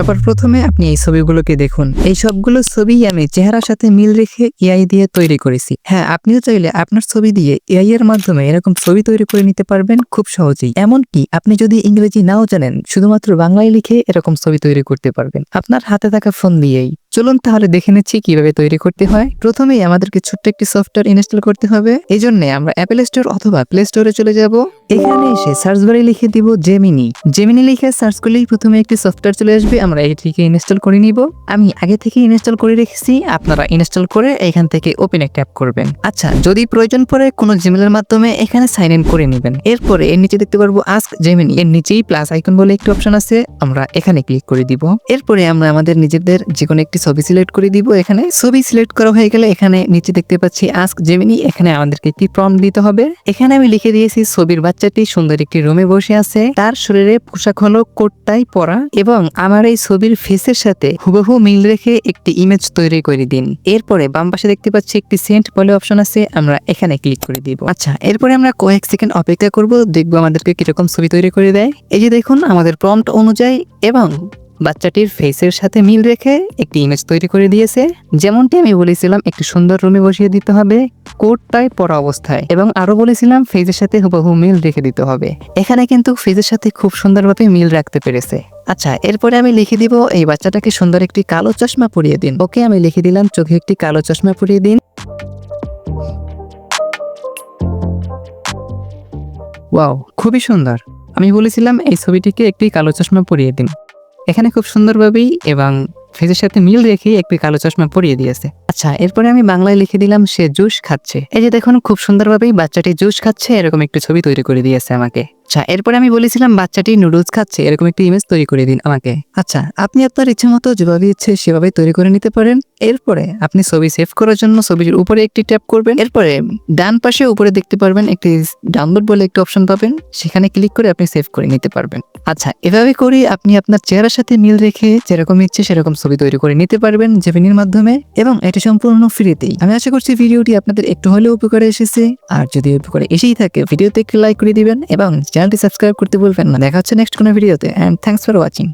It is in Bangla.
সবার প্রথমে আপনি এই ছবিগুলোকে দেখুন। এই সবগুলো ছবি আমি চেহারার সাথে মিল রেখে এআই দিয়ে তৈরি করেছি। হ্যাঁ আপনিও চাইলে আপনার ছবি দিয়ে এআই এর মাধ্যমে এরকম ছবি তৈরি করে নিতে পারবেন খুব সহজেই। এমনকি আপনি যদি ইংরেজি নাও জানেন, শুধুমাত্র বাংলায় লিখে এরকম ছবি তৈরি করতে পারবেন। আপনার হাতে থাকা ফোন দিয়েই। চলুন তাহলে দেখে নিচ্ছি কীভাবে তৈরি করতে হয়। প্রথমেই আমাদেরকে ছোট্ট একটি সফটওয়্যার ইনস্টল করতে হবে। এই জন্য আমরা অ্যাপেল স্টোর অথবা প্লে স্টোরে চলে যাব। এখানে এসে সার্চ বারে লিখে দিব জেমিনি জেমিনি লিখে সার্চ করলেই প্রথমে একটি সফটওয়্যার চলে আসবে। আমরা এটিকে ইনস্টল করে নিব। আমি আগে থেকে ইনস্টল করে রেখেছি। আপনারা ইনস্টল করে এখান থেকে ওপেন একটা অ্যাপ করবেন। আচ্ছা যদি প্রয়োজন পড়ে কোনো জিমেলের মাধ্যমে এখানে সাইন ইন করে নেবেন। এরপরে এর নিচে দেখতে পারব আস্ক জেমিনি এর নিচেই প্লাস আইকন বলে একটি অপশন আছে। আমরা এখানে ক্লিক করে দিব। এরপরে আমরা আমাদের নিজেদের যে কোনো একটি ছবি সিলেক্ট করে দিব এখানে। ছবি সিলেক্ট করা হয়ে গেলে এখানে নিচে দেখতে পাচ্ছি আস্ক জেমিনি এখানে আমাদেরকে একটি প্রম দিতে হবে। এখানে আমি লিখে দিয়েছি, ছবির বাচ্চাটি সুন্দর একটি রুমে বসে আছে। তার শরীরে পোশাক হলো কোটটাই পরা এবং আমার এই ছবির ফেসের সাথে হুবহু মিল রেখে একটি ইমেজ তৈরি করে দিন। এরপরে বাম পাশে দেখতে পাচ্ছি একটি সেন্ট বলে অপশন আছে, আমরা এখানে ক্লিক করে দিব। আচ্ছা এরপরে আমরা কয়েক সেকেন্ড অপেক্ষা করব, দেখব আমাদেরকে কীরকম ছবি তৈরি করে দেয়। এই যে দেখুন, আমাদের প্রম্পট অনুযায়ী এবং বাচ্চাটির ফেসের সাথে মিল রেখে একটি ইমেজ তৈরি করে দিয়েছে। যেমনটি আমি বলেছিলাম, একটি সুন্দর রুমে বসিয়ে দিতে হবে কোটটাই পরা অবস্থায়। এবং আরও বলেছিলাম ফেজের সাথে হুবহু মিল রেখে দিতে হবে। এখানে কিন্তু ফেজের সাথে খুব সুন্দরভাবে মিল রাখতে পেরেছে। আচ্ছা এরপরে আমি লিখে দিব, এই বাচ্চাটাকে সুন্দর একটি কালো চশমা পরিয়ে দিন। ওকে, আমি লিখে দিলাম, চোখে একটি কালো চশমা পরিয়ে দিন। ওয়াও, খুবই সুন্দর। আমি বলেছিলাম, এই ছবিটিকে একটি কালো চশমা পরিয়ে দিন। এখানে খুব সুন্দরভাবেই এবং ফেজের সাথে মিল রেখেই একটি কালো চশমা পরিয়ে দিয়েছে। আচ্ছা এরপরে আমি বাংলায় লিখে দিলাম, সে জুস খাচ্ছে। এই যে দেখুন, খুব সুন্দরভাবেই বাচ্চাটি জুস খাচ্ছে, এরকম একটি ছবি তৈরি করে দিয়েছে আমাকে। আচ্ছা এরপরে আমি বলেছিলাম বাচ্চাটি নুডলস খাচ্ছে, এরকম একটি ইমেজ তৈরি করে দিন আমাকে। আচ্ছা আপনি আপনার ইচ্ছে মতো যেভাবে ইচ্ছে সেভাবে তৈরি করে নিতে পারেন। এরপরে আপনি ছবি সেভ করার জন্য ছবির উপরে একটি ট্যাপ করবেন। এরপরে ডান পাশে উপরে দেখতে পারবেন একটি ডাউনলোড বলে একটি অপশন পাবেন। সেখানে ক্লিক করে আপনি সেভ করে নিতে পারবেন। আচ্ছা এভাবে করে আপনি আপনার চেহারার সাথে মিল রেখে যেরকম ইচ্ছে সেরকম ছবি তৈরি করে নিতে পারবেন জেমিনির মাধ্যমে এবং এটি সম্পূর্ণ ফ্রিতেই আমি আশা করছি ভিডিওটি আপনাদের একটু হলেও উপকারে এসেছে। আর যদি উপকারে এসেই থাকে, ভিডিওতে একটি লাইক করে দিবেন এবং চ্যানেলটি সাবস্ক্রাইব করতে বলবেন না। দেখা হচ্ছে নেক্সট কোনো ভিডিওতে অ্যান্ড থ্যাংকস ফর ওয়াচিং